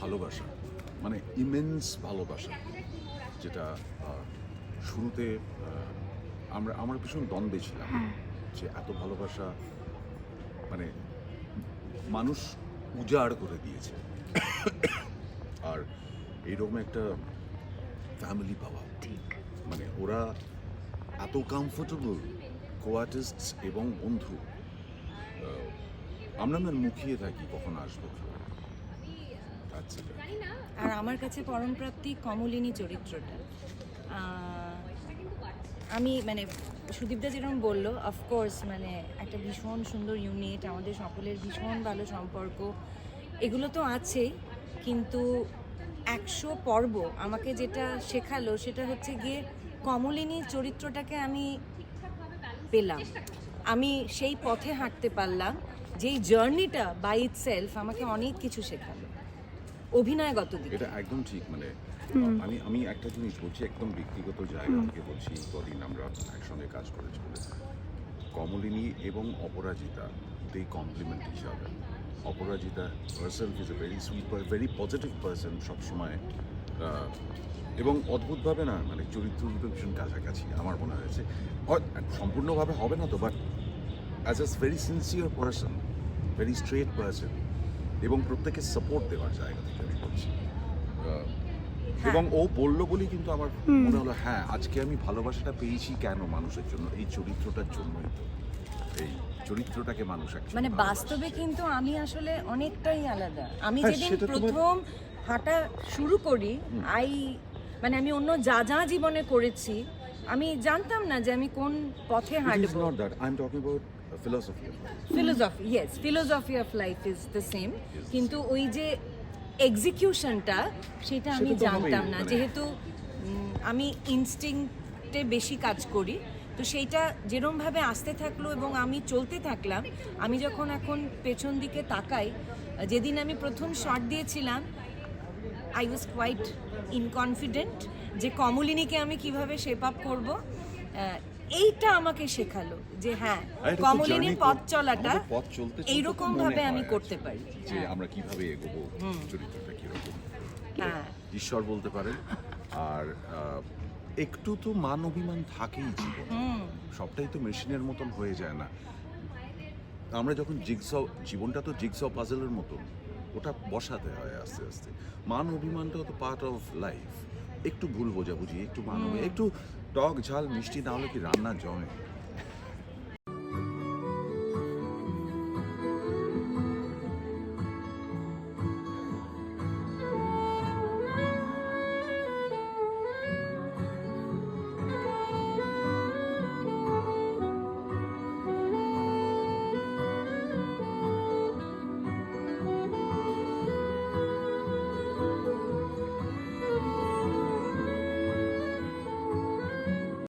ভালোবাসা মানে ইমেন্স ভালোবাসা যেটা শুরুতে আমরা আমরা ভীষণ দ্বন্দ্বে ছিলাম যে এত ভালোবাসা মানে মানুষ উজাড় করে দিয়েছে। আর এইরকম একটা ফ্যামিলি পাওয়া ঠিক। মানে ওরা এত কমফোর্টেবল কোয়ার্টিস্ট এবং বন্ধু আমরা না মুখিয়ে থাকি কখন আসব আর আমার কাছে পরমপ্রাপ্তি কমলিনী চরিত্রটা। আমি মানে সুদীপদা যেরকম বলল অফকোর্স মানে একটা ভীষণ সুন্দর ইউনিট আমাদের সকলের ভীষণ ভালো সম্পর্ক, এগুলো তো আছেই, কিন্তু একশো পর্ব আমাকে যেটা শেখালো সেটা হচ্ছে গিয়ে কমলিনী চরিত্রটাকে আমি পেলাম। আমি সেই পথে হাঁটতে পারলাম, যেই জার্নিটা বাই ইট সেলফ আমাকে অনেক কিছু শেখালো। অভিনয়গত দিকে। এটা একদম ঠিক মানে আমি আমি একটা জিনিস বলছি একদম ব্যক্তিগত জায়গা থেকে বলছি কদিন আমরা একসঙ্গে কাজ করেছি বলে। কমলিনী এবং অপরাজিতা দে কমপ্লিমেন্ট হিসাবে Aparajita herself is a very sweet very positive person সবসময় এবং অদ্ভুতভাবে না মানে চরিত্র দুটো ভীষণ কাছাকাছি আমার মনে হয়েছে। হয়- সম্পূর্ণভাবে হবে না তো but as a very sincere person very straight person এবং প্রত্যেকে সাপোর্ট দেওয়ার জায়গা থেকে আমি বলছি। এবং ও বলল বলেই কিন্তু আমার মনে হলো হ্যাঁ আজকে আমি ভালোবাসাটা পেয়েছি কেন মানুষের জন্য? এই চরিত্রটার জন্যই তো। এই চরিত্রটাকে মানুষ মানে বাস্তবে কিন্তু আমি আসলে অনেকটাই আলাদা। আমি হ্যাঁ, যেদিন প্রথম হাঁটা শুরু করি আই মানে আমি অন্য যা যা জীবনে করেছি আমি জানতাম না যে আমি কোন পথে হাঁটবো। of life. Philosophy yes philosophy of life is the same কিন্তু ওই যে এক্সিকিউশনটা সেটা আমি জানতাম না। মানে- যেহেতু আমি ইনস্টিংক্টে বেশি কাজ করি তো সেইটা যেরমভাবে আসতে থাকল এবং আমি চলতে থাকলাম আমি যখন এখন পেছন দিকে তাকাই যেদিন আমি প্রথম শট দিয়েছিলাম আই ওয়াজ কোয়াইট ইনকনফিডেন্ট যে কমলিনীকে আমি কীভাবে শেপ আপ করব। এইটা আমাকে শেখালো যে হ্যাঁ কমলিনীর পথ চলাটা এইরকম ভাবে আমি করতে পারি। যে হ্যাঁ। আমরা কীভাবে এগোবো চরিত্রটা কীরকম। হ্যাঁ। ঈশ্বর বলতে পারেন আর একটু তো মান অভিমান থাকেই জীবনে। সবটাই তো মেশিনের মতন হয়ে যায় না। আমরা যখন জিগস জীবনটা তো জিগস পাজলের মতন। ওটা বসাতে হয় আস্তে আস্তে। মান অভিমানটাও তো পার্ট অফ লাইফ একটু ভুল বোঝাবুঝি একটু মান একটু টক ঝাল মিষ্টি না হলে কি রান্না জমে?